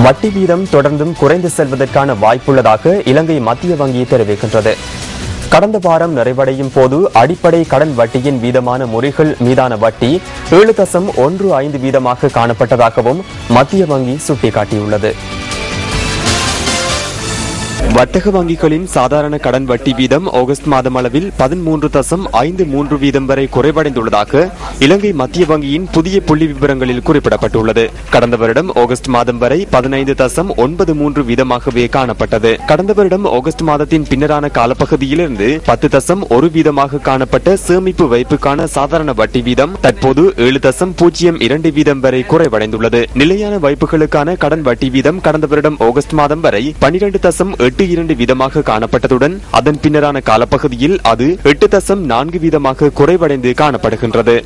வட்டி வீதம் தொடர்ந்தும் குறைந்து செல்வதற்கான வாய்ப்புள்ளதாக இலங்கை மத்திய வங்கி தெரிவிக்கின்றது. கடந்த வாரம் நிறைவடையும் போது அடிப்படை கடன் வட்டியின் வீதமான முறைகள் மீதான வட்டி ஏழு தசம் ஒன்று ஐந்து வீதமாக காணப்பட்டதாகவும் மத்திய வங்கி சுட்டிக்காட்டியுள்ளது. வர்த்தக வங்கிகளின் சாதாரண கடன் வட்டி வீதம் ஆகஸ்ட் மாதம் அளவில் பதிமூன்று தசம் ஐந்து மூன்று வீதம் வரை குறைவடைந்துள்ளதாக இலங்கை மத்திய வங்கியின் புதிய புள்ளி விவரங்களில் குறிப்பிடப்பட்டுள்ளது. கடந்த வருடம் ஆகஸ்ட் மாதம் வரை பதினைந்து தசம் ஒன்பது மூன்று வீதமாகவே காணப்பட்டது. கடந்த வருடம் ஆகஸ்ட் மாதத்தின் பின்னரான காலப்பகுதியிலிருந்து பத்து தசம் ஒரு வீதமாக காணப்பட்ட சேமிப்பு வைப்புக்கான சாதாரண வட்டி வீதம் தற்போது ஏழு தசம் பூஜ்ஜியம் இரண்டு வீதம் வரை குறைவடைந்துள்ளது. நிலையான வைப்புகளுக்கான கடன் வட்டி வீதம் கடந்த வருடம் ஆகஸ்ட் மாதம் வரை பனிரெண்டு தசம் எட்டு இரண்டு வீதமாக காணப்பட்டதுடன் அதன் பின்னரான காலப்பகுதியில் அது எட்டு தசம் நான்கு வீதமாக குறைவடைந்து காணப்படுகின்றது.